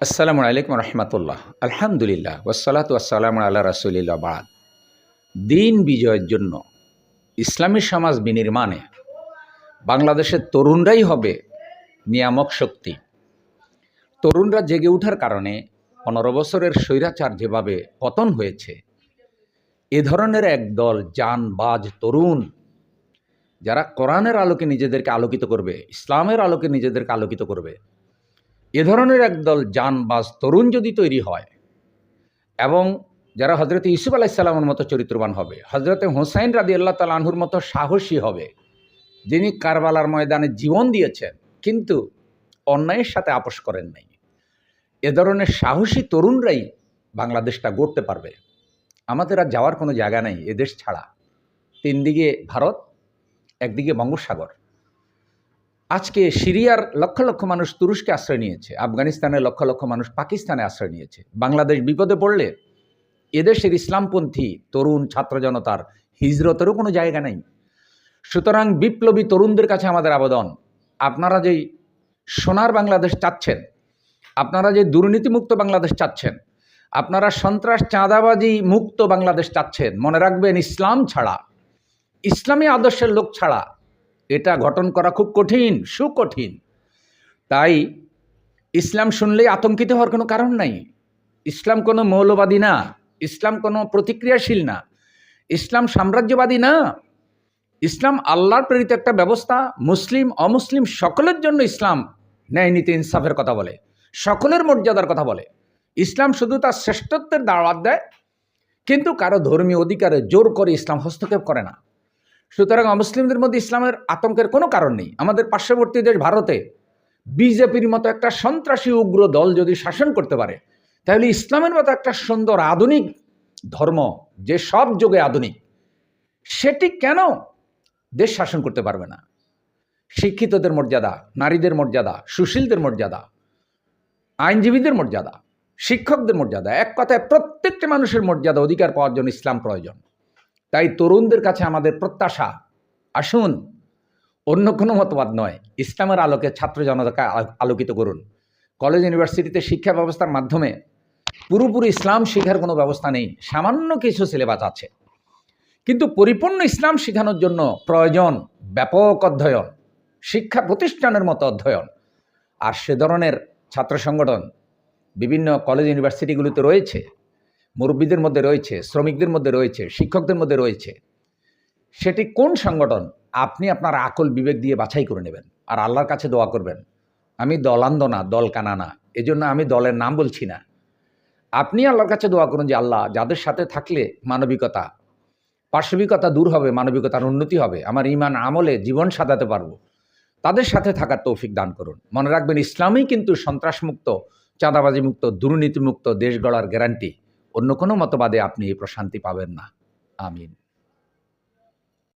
আসসালামু আলাইকুম রহমতুল্লাহ। আলহামদুলিল্লাহ ওসালাত আসসালাম আল্লাহ রাসুলিল্লাহ বাদ। দিন বিজয়ের জন্য ইসলামী সমাজ বিনির্মাণে বাংলাদেশের তরুণরাই হবে নিয়ামক শক্তি। তরুণরা জেগে ওঠার কারণে পনেরো বছরের স্বৈরাচার যেভাবে পতন হয়েছে, এ ধরনের এক দল জানবাজ তরুণ যারা কোরআনের আলোকে নিজেদেরকে আলোকিত করবে, ইসলামের আলোকে নিজেদেরকে আলোকিত করবে এ ধরনের একদল জানবাজ তরুণ যদি তৈরি হয় এবং যারা হজরত ইউসুফ আলাইসাল্লামের মতো চরিত্রবান হবে হজরত হোসাইন রাদি আল্লাহ তাল আনহুর মতো সাহসী হবে, যিনি কারবালার ময়দানে জীবন দিয়েছেন, কিন্তু অন্যায়ের সাথে আপোষ করেন নাই, এ ধরনের সাহসী তরুণরাই বাংলাদেশটা গড়তে পারবে। আমাদের আর যাওয়ার কোনো জায়গা নেই এদেশ ছাড়া। তিন দিকে ভারত, একদিকে বঙ্গোপসাগর। আজকে সিরিয়ার লক্ষ লক্ষ মানুষ তুরস্কে আশ্রয় নিয়েছে, আফগানিস্তানের লক্ষ লক্ষ মানুষ পাকিস্তানে আশ্রয় নিয়েছে। বাংলাদেশ বিপদে পড়লে এদেশের ইসলামপন্থী তরুণ ছাত্র জনতার হিজরতেরও কোনো জায়গা নেই। সুতরাং বিপ্লবী তরুণদের কাছে আমাদের আবেদন, আপনারা যেই সোনার বাংলাদেশ চাচ্ছেন, আপনারা যে দুর্নীতিমুক্ত বাংলাদেশ চাচ্ছেন, আপনারা সন্ত্রাস চাঁদাবাজি মুক্ত বাংলাদেশ চাচ্ছেন, মনে রাখবেন ইসলাম ছাড়া, ইসলামী আদর্শের লোক ছাড়া এটা গঠন করা খুব কঠিন, সুকঠিন। তাই ইসলাম শুনলেই আতঙ্কিত হওয়ার কোনো কারণ নাই। ইসলাম কোনো মৌলবাদী না, ইসলাম কোনো প্রতিক্রিয়াশীল না। ইসলাম সাম্রাজ্যবাদী না। ইসলাম আল্লাহর প্রেরিত একটা ব্যবস্থা, মুসলিম, অমুসলিম সকলের জন্য ইসলাম ন্যায় নীতি ইনসাফের কথা বলে, সকলের মর্যাদার কথা বলে। ইসলাম শুধু তার শ্রেষ্ঠত্বের দাওয়াত দেয়, কিন্তু কারও ধর্মীয় অধিকারে জোর করে ইসলাম হস্তক্ষেপ করে না। সুতরাং অমুসলিমদের মধ্যে ইসলামের আতঙ্কের কোনো কারণ নেই। আমাদের পার্শ্ববর্তী দেশ ভারতে বিজেপির মতো একটা সন্ত্রাসী উগ্র দল যদি শাসন করতে পারে, তাহলে ইসলামের মতো একটা সুন্দর আধুনিক ধর্ম, যে সব যুগে আধুনিক, সেটি কেন দেশ শাসন করতে পারবে না? শিক্ষিতদের মর্যাদা, নারীদের মর্যাদা, সুশীলদের মর্যাদা, আইনজীবীদের মর্যাদা, শিক্ষকদের মর্যাদা, এক কথায় প্রত্যেকটি মানুষের মর্যাদা, অধিকার পাওয়ার জন্য ইসলাম প্রয়োজন। তাই তরুণদের কাছে আমাদের প্রত্যাশা, আসুন, অন্য কোনো মতবাদ নয়, ইসলামের আলোকে ছাত্র জনতাকে আলোকিত করুন। কলেজ, ইউনিভার্সিটিতে শিক্ষা ব্যবস্থার মাধ্যমে পুরোপুরি ইসলাম শেখার কোনো ব্যবস্থা নেই, সামান্য কিছু সিলেবাস আছে। কিন্তু পরিপূর্ণ ইসলাম শেখানোর জন্য প্রয়োজন ব্যাপক অধ্যয়ন, শিক্ষা প্রতিষ্ঠানের মতো অধ্যয়ন। আর সে ধরনের ছাত্র সংগঠন বিভিন্ন কলেজ, ইউনিভার্সিটিগুলিতে রয়েছে মুরব্বীদের মধ্যে রয়েছে, শ্রমিকদের মধ্যে রয়েছে, শিক্ষকদের মধ্যে রয়েছে। সেটি কোন সংগঠন? আপনি আপনার আকল বিবেক দিয়ে বাছাই করে নেবেন আর আল্লাহর কাছে দোয়া করবেন। আমি দলান্দ না, দল কানা না, এজন্য আমি দলের নাম বলছি না। আপনি আল্লাহর কাছে দোয়া করুন যে, আল্লাহ, যাদের সাথে থাকলে মানবিকতা, পার্শ্বিকতা দূর হবে, মানবিকতার উন্নতি হবে, আমার ইমান আমলে জীবন সাজাতে পারব। তাদের সাথে থাকার তৌফিক দান করুন। মনে রাখবেন, ইসলামই কিন্তু সন্ত্রাসমুক্ত চাঁদাবাজি মুক্ত দুর্নীতিমুক্ত দেশ গড়ার গ্যারান্টি অন্য কোনো মতবাদে আপনি এই প্রশান্তি পাবেন না। আমিন।